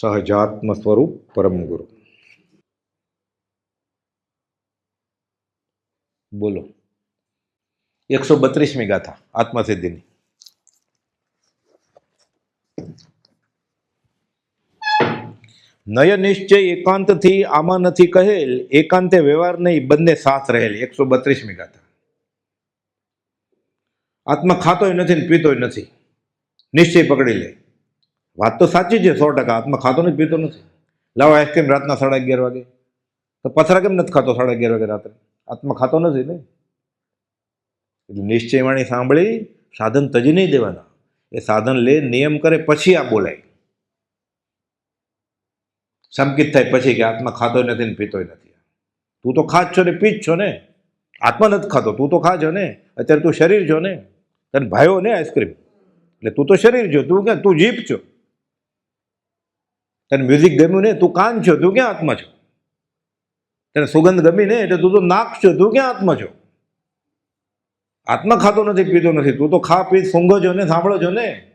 સહજાત્મ સ્વરૂપ પરમ ગુરુ બોલો. એકસો બત્રીસમી ગાથા, આત્મસિદ્ધિની. નય નિશ્ચય એકાંતથી આમાં નથી કહેલ, એકાંતે વ્યવહાર નહીં, બંને સાથ રહેલ. એકસો બત્રીસમી ગાથા. આત્મા ખાતોય નથી ને પીતોય નથી. નિશ્ચય પકડી લે. વાત તો સાચી છે, સો ટકા. આત્મા ખાતો નથી પીતો નથી. લાવો આઈસ્ક્રીમ રાતના સાડા અગિયાર વાગે. તો પથરા કેમ નથી ખાતો સાડા અગિયાર વાગે રાત્રે? આત્મા ખાતો નથી ને? એટલે નિશ્ચયવાણી સાંભળી, સાધન તજી નહીં દેવાના. એ સાધન લે, નિયમ કરે, પછી આ બોલાય. સંકિત થાય પછી કે આત્મા ખાતો નથી ને પીતોય નથી. તું તો ખાજ છો ને પીજ છો ને? આત્મા નથી ખાતો, તું તો ખાજો ને? અત્યારે તું શરીર છો ને? તને ભાઈઓ ને આઈસ્ક્રીમ એટલે તું તો શરીર છો, તું ક્યાં? તું જીભ છો. તને મ્યુઝિક ગમ્યું ને તું કાન છો, તું ક્યાં આત્મા છો? તને સુગંધ ગમી ને એટલે તું તો નાક છો, તું ક્યાં આત્મા છો? આત્મા ખાતો નથી, પીતો નથી, તું તો ખા, પી, સૂંઘો છો ને, સાંભળો છો ને.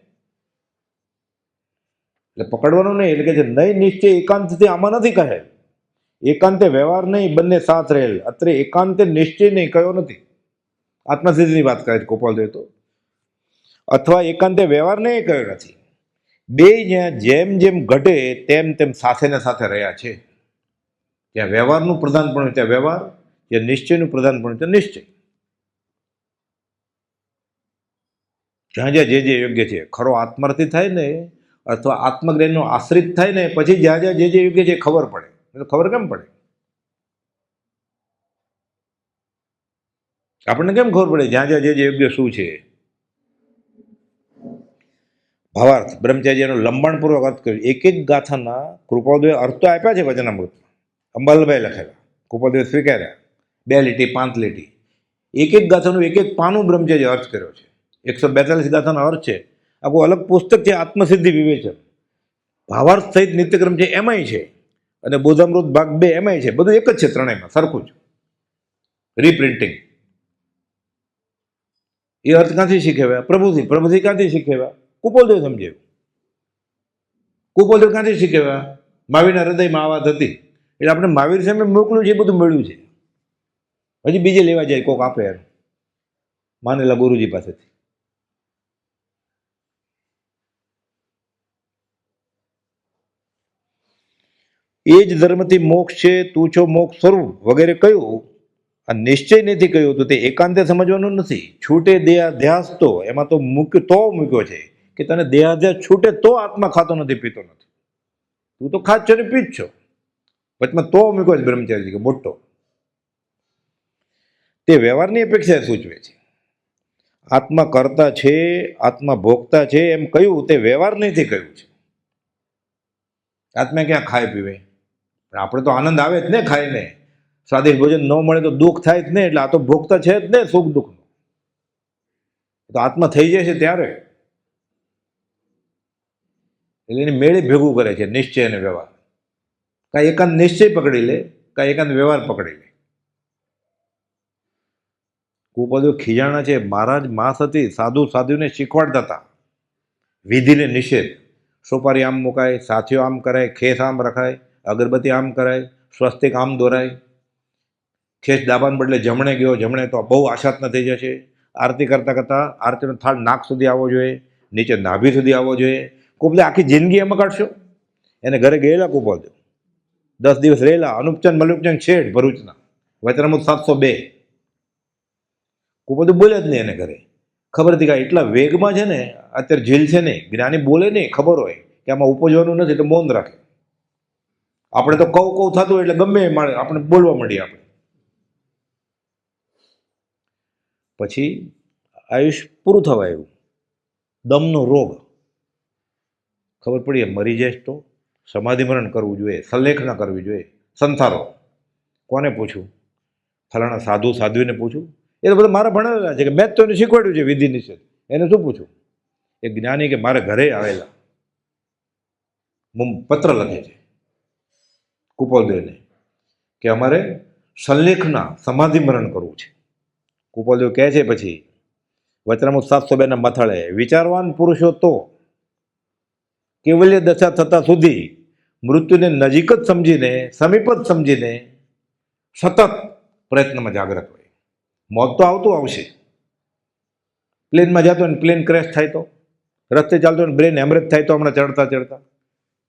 એટલે પકડવાનું નહીં, એટલે કે જે નહીં નિશ્ચય એકાંતથી આમાં નથી કહે. એકાંતે વ્યવહાર નહીં, બંને સાથ રહેલ. અત્રે એકાંતે નિશ્ચય નહીં, કયો નથી. આત્મસિદ્ધિની વાત કરે છે ગોપાલદેવ તો. અથવા એકાંતે વ્યવહાર નહીં, કયો નથી. બે જ્યાં જેમ જેમ ઘટે તેમ તેમ સાથેને સાથે રહ્યા છે. ત્યાં વ્યવહારનું પ્રધાન પણ ત્યાં વ્યવહાર જ્યાં નિશ્ચયનું પ્રધાન પણ ત્યાં નિશ્ચય. જ્યાં જ્યાં જે જે યોગ્ય છે, ખરો આત્મરથી થાય ને, અથવા આત્મજ્ઞાનનો આશ્રિત થાય ને, પછી જ્યાં જ્યાં જે જે યોગ્ય છે ખબર પડે. ખબર કેમ પડે? આપણને કેમ ખબર પડે જ્યાં જ્યાં જે જે યોગ્ય શું છે? ભાવાર્થ, બ્રહ્મચાર્યનો લંબાણપૂર્વક અર્થ કર્યો. એક એક ગાથાના કૃપાદેવે અર્થ આપ્યા છે વચનામૃતમાં અંબાલભાઈ લખેલા. કૃપાદેવે સ્વીકાર્યા. બે લીટી, પાંચ લીટી. એક એક ગાથાનું એક એક પાનું બ્રહ્મચર્ય અર્થ કર્યો છે. એકસો બેતાલીસ ગાથાનો અર્થ છે. આખું અલગ પુસ્તક છે, આત્મસિદ્ધિ વિવેચન. ભાવાર્થ સહિત નિત્યક્રમ છે એમાંય છે અને બોધામૃત ભાગ બે એમાંય છે, બધું એક જ છે ત્રણેયમાં, સરખું જ. રીપ્રિન્ટિંગ એ અર્થ ક્યાંથી શીખવ્યા? પ્રભુથી પ્રભુથી ક્યાંથી શીખવ્યા? કુપોલદેવ સમજાવ્યું કુપોલદેવ ક્યાંથી શીખ્યા મહાવીરના હૃદયમાં આ વાત હતી. એટલે આપણે મહાવીર સામે મોકલું છે એ બધું મળ્યું છે. હજી બીજે લેવા જાય કોક આપે એમ. માનેલા ગુરુજી પાસેથી. એ જ ધર્મથી મોક્ષ છે, તું છો મોક્ષ સ્વરૂપ, વગેરે કહ્યું. આ નિશ્ચય નથી કહ્યું તો તે એકાંતે સમજવાનું નથી. છૂટે દેહાધ્યાસ તો એમાં તો મૂક્યો તો મૂક્યો છે. કે તને દેહાધ્યાસ છૂટે તો આત્મા ખાતો નથી, પીતો નથી. તું તો ખાજ છો ને જ છો. વચમાં તો મૂકો જ બ્રહ્મચારી કે મોટો. તે વ્યવહારની અપેક્ષા સૂચવે છે. આત્મા કરતા છે, આત્મા ભોગતા છે, એમ કહ્યું તે વ્યવહાર નથી કહ્યું છે. આત્મા ક્યાં ખાય, પીવે? પણ આપણે તો આનંદ આવે જ ને ખાઈને. સ્વાદિષ્ટ ભોજન ન મળે તો દુઃખ થાય જ ને, એટલે આ તો ભોગતા છે જ ને, સુખ દુઃખનું. તો આત્મા થઈ જાય છે ત્યારે? એટલે એની મેળે ભેગું કરે છે, નિશ્ચય અને વ્યવહાર. કાંઈ એકાંત નિશ્ચય પકડી લે, કાંઈ એકાંત વ્યવહાર પકડી લે. કુપદો ખીજાણા છે, મહારાજ માસ હતી સાધુ સાધુને શીખવાડતા હતા. વિધિને નિષેધ. સોપારી આમ મુકાય, સાથીઓ આમ કરાય, ખેસ આમ રખાય, અગરબત્તી આમ કરાય, સ્વસ્તિક આમ દોરાય. ખેસ દાબાને બદલે જમણે ગયો, જમણે તો બહુ આશાત્ન થઈ જશે. આરતી કરતાં કરતાં આરતીનો થાળ નાક સુધી આવવો જોઈએ, નીચે નાભી સુધી આવવો જોઈએ. કુપદે આખી જિંદગી એમાં કાઢશો? એને ઘરે ગયેલા કુપદો દસ દિવસ રહેલા અનુપચંદ મલુપચંદ શેઠ ભરૂચના. વચનામુત સાતસો બે. કુપદું બોલે જ નહીં એને ઘરે. ખબર હતી કે એટલા વેગમાં છે ને, અત્યારે ઝીલ છે નહીં જ્ઞાની બોલે નહીં, ખબર હોય કે આમાં ઉપજવાનું નથી તો મૌન રાખે. આપણે તો કઉ કઉ થતું હોય એટલે ગમે માણે આપણે બોલવા માંડીએ આપણે. પછી આયુષ પૂરું થવા આવ્યું. દમનો રોગ. ખબર પડી મરી જઈશ તો? સમાધિમરણ કરવું જોઈએ, સંલેખના કરવી જોઈએ. સંથારો કોને પૂછું ફલાણા સાધુ સાધ્વીને પૂછું એ તો બધા મારા ભણેલા છે કે મેં જ તો એને શીખવાડ્યું છે વિધિ નિષેધ. એને શું પૂછું એ જ્ઞાની કે મારે ઘરે આવેલા. પત્ર લખે છે કુપોલદેવને કે અમારે સંલેખના સમાધિમરણ કરવું છે. કુપોલદેવ કહે છે પછી, વચનામુત સાતસો બેના મથાળે, વિચારવાન પુરુષો તો કેવલ્ય દશા થતાં સુધી મૃત્યુને નજીક જ સમજીને, સમીપ જ સમજીને સતત પ્રયત્નમાં જાગ્રત હોય. મોત તો આવતું આવશે. પ્લેનમાં જતો ને પ્લેન ક્રેશ થાય તો, રસ્તે ચાલતો ને બ્રેન હેમરેજ થાય તો હમણાં ચડતા ચડતા.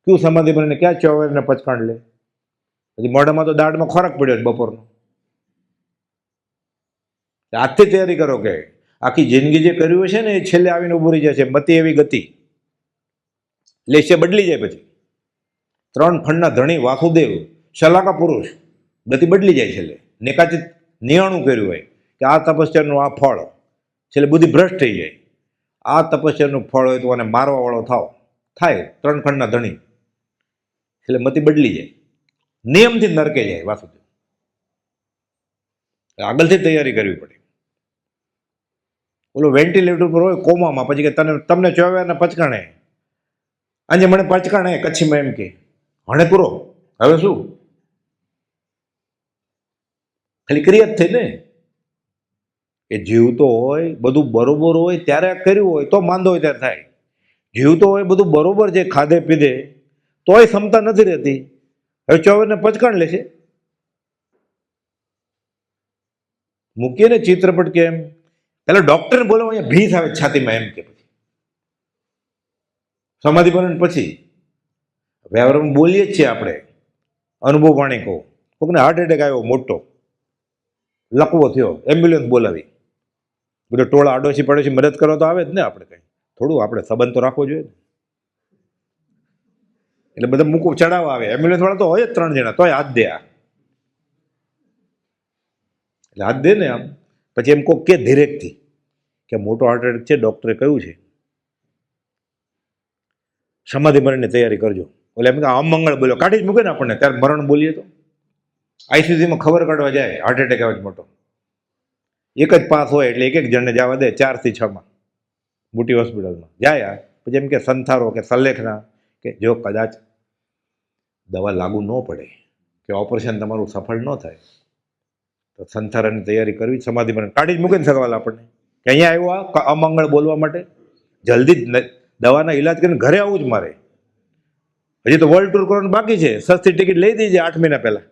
કયું સમાધિ બનીને ક્યાં ચોવેરને પચકાંડ લે? પછી મોઢામાં તો દાઢમાં ખોરાક પડ્યો છે બપોરનો. આજથી તૈયારી કરો કે આખી જિંદગી જે કર્યું છે ને એ છેલ્લે આવીને ઊભું રહી છે મતિ એવી ગતિ. લેશે બદલી જાય પછી. ત્રણ ફંડના ધણી વાસુદેવ, શલાકા પુરુષ, ગતિ બદલી જાય છેલ્લે. નેકાચિત નિયાણું કર્યું હોય કે આ તપસ્યાનું આ ફળ છેલ્લે બુદ્ધિ ભ્રષ્ટ થઈ જાય. આ તપસ્યાનું ફળ હોય તો આને મારવાવાળો થાવ. થાય, ત્રણ ખંડના ધણી. એટલે મતિ બદલી જાય. નિયમથી નરકે જાય વાસુદેવ. આગળથી તૈયારી કરવી પડે. ઓલો વેન્ટિલેટર પર હોય કોમામાં, પછી કે તને તમને ચોવ્યા પચકાણે. આજે મને પચકાણે કચ્છીમાં એમ કે, હણે પૂરો. હવે શું? ખાલી ક્રિયા જ થઈ ને. એ જીવતો હોય, બધું બરોબર હોય, ત્યારે કર્યું હોય, તો માંદો હોય, ત્યારે થાય. જીવતો હોય, બધું બરોબર છે, ખાધે પીધે, તોય ક્ષમતા નથી રહેતી. હવે ચોવીસને પચકાણ લેશે. મૂકીએ ને ચિત્રપટ કેમ પેલા ડોક્ટરને બોલાવો, અહીંયા ભીસ આવે છાતીમાં એમ કે. પછી સમાધિ બને ને પછી વ્યવહારમાં બોલીએ જ છીએ આપણે. અનુભવ વાણી કહું. કોકને હાર્ટ એટેક આવ્યો મોટો. લકવો થયો એમ્બ્યુલન્સ બોલાવી. બધો ટોળા આડોશી પડોશી મદદ કરો તો આવે જ ને આપણે કંઈ. થોડું આપણે સંબંધ તો રાખવો જોઈએ ને. એટલે બધા મૂકવું ચડાવવા આવે. એમ્બ્યુલન્સ વાળા તો હોય જ ત્રણ જણા, તોય હાથ દે આ. એટલે હાથ દે ને આમ. પછી એમ કહો કે ધીરેકથી કે મોટો હાર્ટ એટેક છે ડૉક્ટરે કહ્યું છે. સમાધિ મરણની તૈયારી કરજો. એટલે એમ કે અમંગળ બોલ્યો. કાઢી જ મૂકે ને આપણને. ત્યારે મરણ બોલીએ તો. આઈસીસીમાં ખબર કાઢવા જાય. હાર્ટ એટેક આવે જ મોટો. એક જ પાસ હોય એટલે એક એક જણને જવા દે ચારથી છમાં મોટી હોસ્પિટલમાં. જાય. પછી એમ કે સંથારો કે સલ્લેખના કે જો કદાચ દવા લાગુ ન પડે કે ઓપરેશન તમારું સફળ ન થાય, તો સંથારાની તૈયારી કરવી, સમાધિ મરણ કાઢી જ મૂકે ને સગવાલ આપણને. કે અહીંયા આવ્યો આ અમંગળ બોલવા માટે. જલ્દી જ દવાના ઈલાજ કરીને ઘરે આવવું જ મારે. હજી તો વર્લ્ડ ટૂર કરવાનું બાકી છે. સસ્તી ટિકિટ લઈ દીજે આઠ મહિના પહેલા.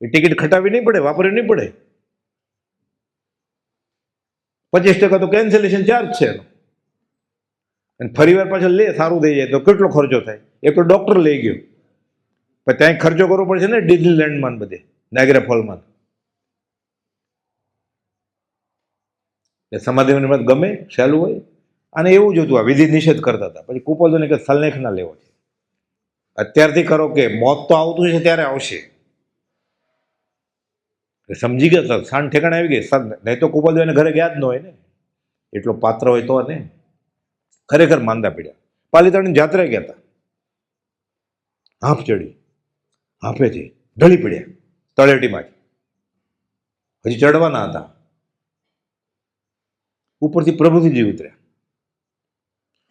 એ ટિકિટ ખટાવી નહીં પડે, વાપરવી નહીં પડે. પચીસ ટકા તો કેન્સલેશન ચાર્જ છે એનો. અને ફરી વાર પાછળ લે, સારું થઈ જાય તો કેટલો ખર્ચો થાય? એક તો ડોક્ટર લઈ ગયો. પણ ત્યાં ખર્ચો કરવો પડશે ને ડિઝનીલેન્ડમાં બધે, નાગરા ફોલમાં. એટલે મને ગમે સહેલું હોય અને એવું જોતું આ વિધિ નિષેધ કરતા હતા. પછી કુપોદોને કે સલ્લેખ ના લેવો છે. અત્યારથી કરો કે મોત તો આવતું છે ત્યારે આવશે. સમજી ગયા સર સાંજ ઠેકાણે આવી ગઈ. સર નહીં તો કુપોદો એને ઘરે ગયા જ ન હોય ને. એટલો પાત્ર હોય તો ને ખરેખર માંદા પીડ્યા. પાલિતાણી જાત્રાએ ગયા હતા. હાંફ ચડી. હાંફેથી ઢળી પડ્યા. તળેટીમાં જ હજી ચડવાના હતા. ઉપરથી પ્રભુજીજી ઉતર્યા.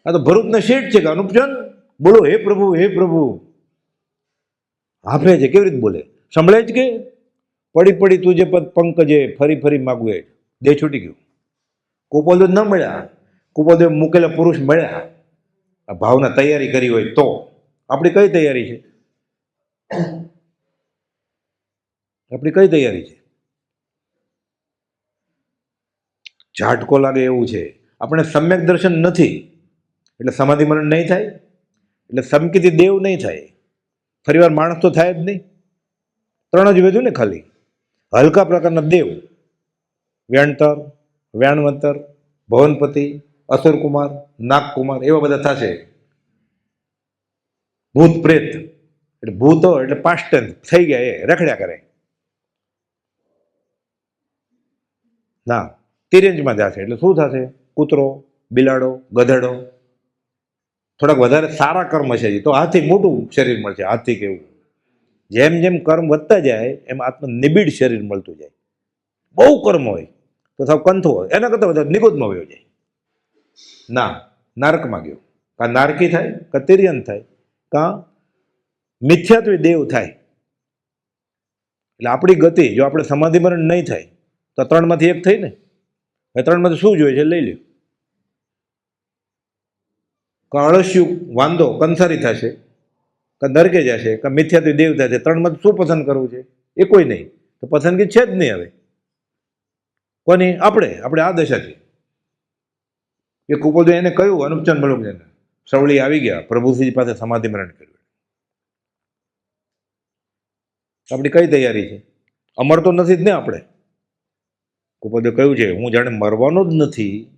આ તો ભરૂચના શેઠ છે કે અનુપચંદ બોલો, હે પ્રભુ હે પ્રભુ. હાંફે છે, કેવી રીતે બોલે? સંભળાય જ કે? પડી પડી તુજે પદ પંકજે ફરી ફરી માગવું દેહ છૂટી ગયું. કુપોદેવ ન મળ્યા. કુપોદેવ મૂકેલા પુરુષ મળ્યા. આ ભાવના તૈયારી કરી હોય તો. આપણી કઈ તૈયારી છે? આપણી કઈ તૈયારી છે? ઝાટકો લાગે એવું છે. આપણે સમ્યક દર્શન નથી. એટલે સમાધિ મરણ નહીં થાય, એટલે સમકીથી દેવ નહીં થાય. ફરીવાર માણસ તો થાય જ નહીં. ત્રણ જ વેધું ને ખાલી. હલકા પ્રકારના દેવ. વ્યણતર, વ્યાણવંતર, ભવનપતિ, અસુરકુમાર, નાગકુમાર એવા બધા થશે. ભૂત પ્રેત. એટલે ભૂતો એટલે પાસ્ટ થઈ ગયા એ. રખડ્યા કરે. ના તિરેન્જમાં જશે. એટલે શું થશે? કૂતરો, બિલાડો, ગધેડો થોડાક વધારે સારા કર્મ છે તો હાથી મોટું શરીર મળશે હાથી કેવું. જેમ જેમ કર્મ વધતા જાય, એમ આત્મ નિબિડ શરીર મળતું જાય. બહુ કર્મ હોય, તો સાવ કંથો હોય, એના કરતાં વધારે નિગોદમાં વયો જાય. ના, નારકમાં ગયો. કાં નારકી થાય, કાં તિર્યન થાય, કાં મિથ્યાત્વી દેવ થાય. એટલે આપણી ગતિ, જો આપણે સમાધિ મરણ નહીં થાય, તો ત્રણમાંથી એક થઈ ને ત્રણમાંથી શું જોઈએ છે, લઈ લ્યો. કે વાંધો કંસારી થશે, કે નરકે જશે, કે મિથ્યાથી દેવ થશે ત્રણમાં શું પસંદ કરવું છે? એ કોઈ નહીં. તો પસંદગી છે જ નહીં હવે. કોની? આપણે. આપણે આ દશાથી. એ કુપોદે એને કહ્યું અનુપચંદ મલુકને સવળી આવી ગયા. પ્રભુશ્રી પાસે સમાધિ મરણ કર્યું. આપણી કઈ તૈયારી છે? અમર તો નથી જ ને આપણે? કુપોદે કહ્યું છે, હું જાણે મરવાનો જ નથી.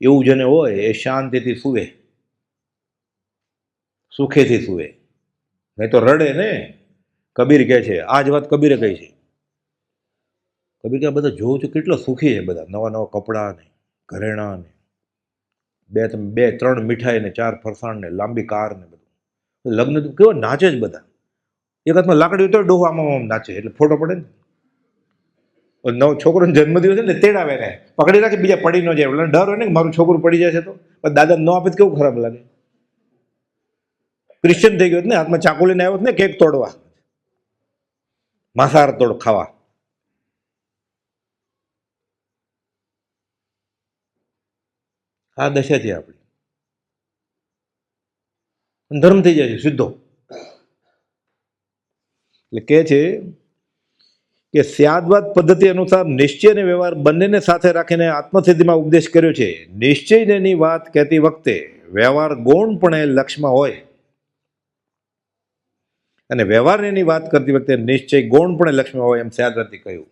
એવું જેને હોય, એ શાંતિથી સૂવે. સુખેથી સૂવે. નહીં તો રડે ને. કબીર કહે છે, આ જ વાત કબીરે કહી છે. કબીર કે બધા જોઉં છું, કેટલો સુખી છે બધા. નવા નવા કપડાં ને, ઘરેણાં ને. બે તમે બે, ત્રણ મીઠાઈ ને, ચાર ફરસાણ ને, લાંબી કાર ને બધું. લગ્ન તો કેવો નાચે જ બધા. એક હાથમાં લાકડી તો ડોહો આમાં આમ નાચે. એટલે ફોટો પડે ને. નવ છોકરો છોકરોનો જન્મદિવસ છે ને તેડાવે ને. પકડી રાખે, બીજા પડી ન જાય. એટલે ડર હોય ને મારું છોકરું પડી જશે તો. પણ દાદા ન આપે તો કેવું ખરાબ લાગે? ક્રિશ્ચન થઈ ગયો ને હાથમાં ચાકુ લઈને આવ્યો ને કેક તોડવા. માંસાહાર તોડ ખાવા. આ દશા છે આપણી. ધર્મ થઈ જાય છે, સીધો. એટલે કે છે કે સ્યાદવાદ પદ્ધતિ અનુસાર નિશ્ચય અને વ્યવહાર બંનેને સાથે રાખીને આત્મસિદ્ધિમાં ઉપદેશ કર્યો છે. નિશ્ચયની વાત કહેતી વખતે વ્યવહાર ગૌણપણે લક્ષ્યમાં હોય. અને વ્યવહારની વાત કરતી વખતે નિશ્ચય ગૌણપણે લક્ષ્મી હોય એમ સ્યાદવાદથી કહ્યું,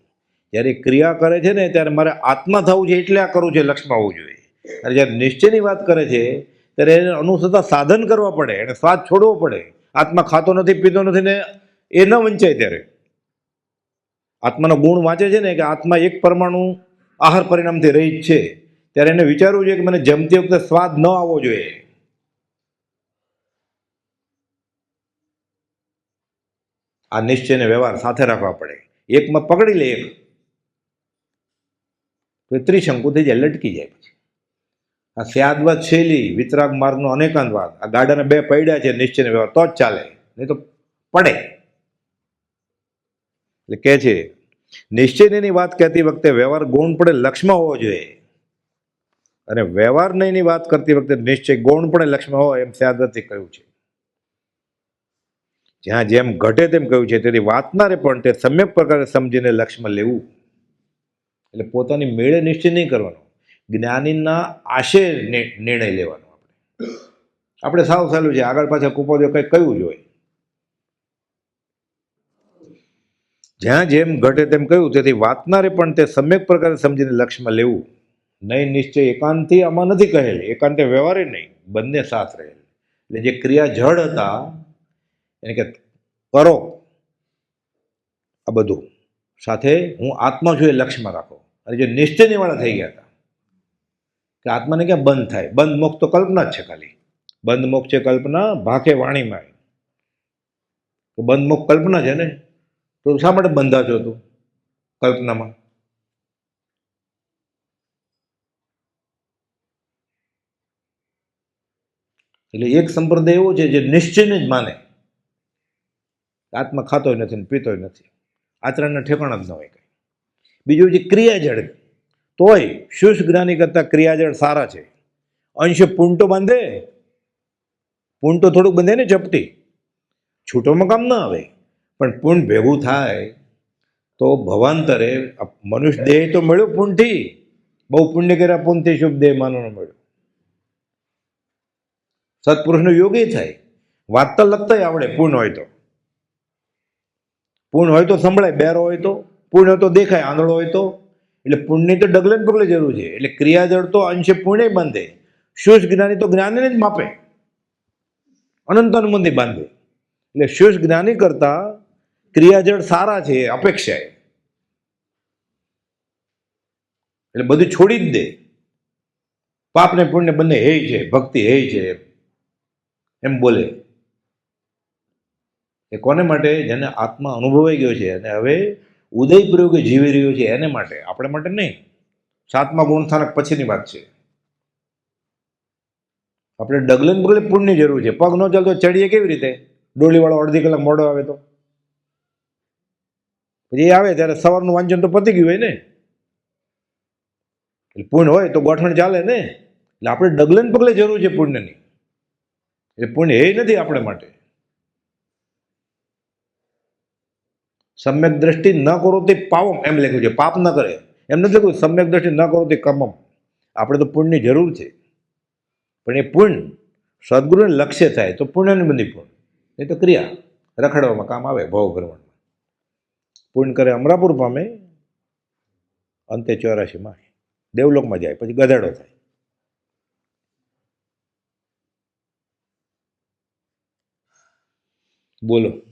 જ્યારે ક્રિયા કરે છે ને, ત્યારે મારે આત્મા થવું છે એટલે આ કરવું છે લક્ષ્યમાં હોવું જોઈએ. અને જ્યારે નિશ્ચયની વાત કરે છે, ત્યારે એને અનુસરતા સાધન કરવા પડે, એને સ્વાદ છોડવો પડે. આત્મા ખાતો નથી, પીતો નથી ને એ ન વંચાય ત્યારે. આત્માનો ગુણ વાંચે છે ને કે આત્મા એક પરમાણુ આહાર પરિણામથી રહિત છે, ત્યારે એને વિચારવું જોઈએ કે મને જમતી વખતે સ્વાદ ન આવવો જોઈએ. આ નિશ્ચયને વ્યવહાર સાથે રાખવા પડે. એકમાં પકડી લે એક. તો એ ત્રિશંકુ થઈ જાય, લટકી જાય પછી. આ સ્યાદવાદ શૈલી વિતરાગ માર્ગનો અનેકાંતવાદ આ ગાડાને બે પડ્યા છે, નિશ્ચયને વ્યવહાર તો જ ચાલે. નહીં તો પડે. એટલે કે છે, નિશ્ચયની વાત કહેતી વખતે વ્યવહાર ગૌણ પડે લક્ષ્યમાં હોવો જોઈએ. અને વ્યવહાર નહીંની વાત કરતી વખતે નિશ્ચય ગૌણ પડે લક્ષ્યમાં હોય એમ સ્યાદવાદથી કહ્યું છે. જ્યાં જેમ ઘટે તેમ કહ્યું છે, તેથી વાંચનારે પણ તે સમ્યક પ્રકારે સમજીને લક્ષ્યમાં લેવું. એટલે પોતાની મેળે નિશ્ચય નહીં કરવાનો. જ્ઞાનીના આશય નિર્ણય લેવાનો આપણે. આપણે સાવ સારું છે, આગળ પાછળ કુપોદે કંઈ કહ્યું જોઈએ જ્યાં જેમ ઘટે તેમ કહ્યું, તેથી વાંચનારે પણ તે સમ્યક પ્રકારે સમજીને લક્ષ્યમાં લેવું. નહીં નિશ્ચય એકાંતથી આમાં નથી કહેલ, એકાંતે વ્યવહારે નહીં, બંને સાથ રહેલ. એટલે જે ક્રિયા જડ હતા એને કે કરો. આ બધું. સાથે હું આત્મા છું એ લક્ષ્યમાં રાખો. અને જે નિશ્ચયની વાળા થઈ ગયા હતા, કે આત્માને ક્યાં બંધ થાય? બંધ મોક્ષ તો કલ્પના જ છે ખાલી. બંધ મોક્ષ છે કલ્પના, ભાખે વાણીમાં તો બંધ મોક્ષ કલ્પના છે ને? તો શા માટે બંધાજો તું કલ્પનામાં? એટલે એક સંપ્રદાય એવો છે જે નિશ્ચયને જ માને. આત્મા ખાતોય નથી ને પીતોય નથી. આચરણના ઠેકાણા જ ન હોય કંઈ. બીજું જે ક્રિયાજળ, તોય શુષ્ક જ્ઞાની કરતાં ક્રિયાજળ સારા છે. અંશ પૂંટો બાંધે, પૂંટો થોડુંક બંધે ને ચપટી છૂટોમાં કામ ન આવે, પણ પૂંડ ભેગું થાય. તો ભવાંતરે મનુષ્ય દેહ તો મળ્યો પૂંઠથી બહુ પુણ્ય કર્યા પૂંઠથી શુભ દેહ માનવાનો મળ્યો. સત્પુરુષનો યોગી થાય. વાતતા લગતા આવડે, પૂર્ણ હોય તો. પૂર્ણ હોય તો સંભળાય, બેરો હોય તો. પૂર્ણ હોય તો દેખાય, આંધળો હોય તો. એટલે પુણ્યની તો ડગલે ને પગલે જરૂર છે. એટલે ક્રિયાજળ તો અંશે પુણ્ય બાંધે. શુષ્ક જ્ઞાની તો જ્ઞાનને જ માપે. અનંત અનુબંધી બાંધે. એટલે શુષ્ક જ્ઞાની કરતા ક્રિયાજળ સારા છે અપેક્ષા એટલે બધું છોડી જ દે. પાપ ને પુણ્ય બંને હે છે, ભક્તિ હે છે. એમ બોલે. એ કોને માટે? જેને આત્મા અનુભવાઈ ગયો છે. અને હવે ઉદયપૂર્વક જીવી રહ્યો છે એને માટે, આપણે માટે નહીં. સાતમા ગુણસ્થાનક પછીની વાત છે. આપણે ડગલે ને પગલે પુણ્યની જરૂર છે. પગ ન ચાલતો ચડીએ કેવી રીતે? ડોલીવાળો અડધી કલાક મોડો આવે તો. પછી એ આવે ત્યારે સવારનું વાંચન તો પતી ગયું હોય ને. એટલે પુણ્ય હોય તો ગોઠવણ ચાલે ને. એટલે આપણે ડગલે પગલે જરૂર છે પુણ્યની. એટલે પુણ્ય એ નથી આપણે માટે. સમ્યક દ્રષ્ટિ ન કરો તે પાવમ, એમ લખ્યું છે, પાપ ન કરે. એમ નથી લખ્યું, સમ્યક દ્રષ્ટિ ન કરો તે કમમ. આપણે તો પુણ્યની જરૂર છે. પણ એ પુણ્ય સદગુરુને લક્ષ્ય થાય, તો પુણ્યની બધી પુણ્ય. એ તો ક્રિયા, રખડવામાં કામ આવે ભવભ્રમણમાં પુણ્ય કરે અમરાપુર પામે, અંતે ચોરાશીમાં દેવલોકમાં જાય, પછી ગધેડો થાય. બોલો.